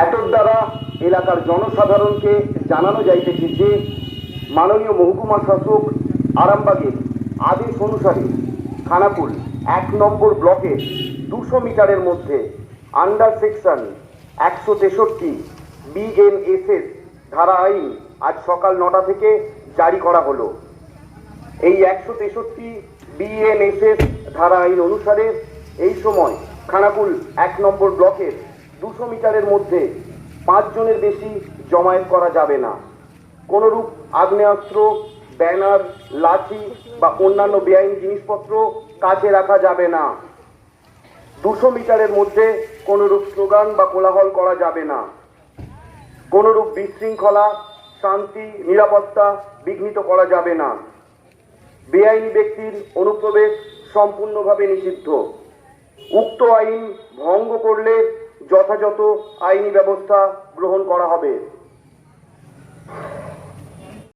এতর দ্বারা এলাকার জনসাধারণকে জানানো যাইতেছে যে, মাননীয় মহকুমা শাসক আরামবাগের আদেশ অনুসারে খানাকুল এক নম্বর ব্লকের দুশো মিটারের মধ্যে আন্ডার সেকশন একশো তেষট্টি বিএনএসএস ধারা আইন আজ সকাল নটা থেকে জারি করা হলো। এই একশো তেষট্টি বিএনএসএস ধারা আইন অনুসারে এই সময় খানাকুল এক নম্বর ব্লকের দুশো মিটারের মধ্যে পাঁচজনের বেশি জমায়েত করা যাবে না। কোনোরূপ আগ্নেয়াস্ত্র, ব্যানার, লাঠি বা অন্যান্য বেআইনি জিনিসপত্র কাছে রাখা যাবে না। দুশো মিটারের মধ্যে কোনোরূপ স্লোগান বা কোলাহল করা যাবে না। কোনোরূপ বিশৃঙ্খলা, শান্তি, নিরাপত্তা বিঘ্নিত করা যাবে না। বেআইনি ব্যক্তির অনুপ্রবেশ সম্পূর্ণভাবে নিষিদ্ধ। উক্ত আইন ভঙ্গ করলে যথাযথ আইনি ব্যবস্থা গ্রহণ করা হবে।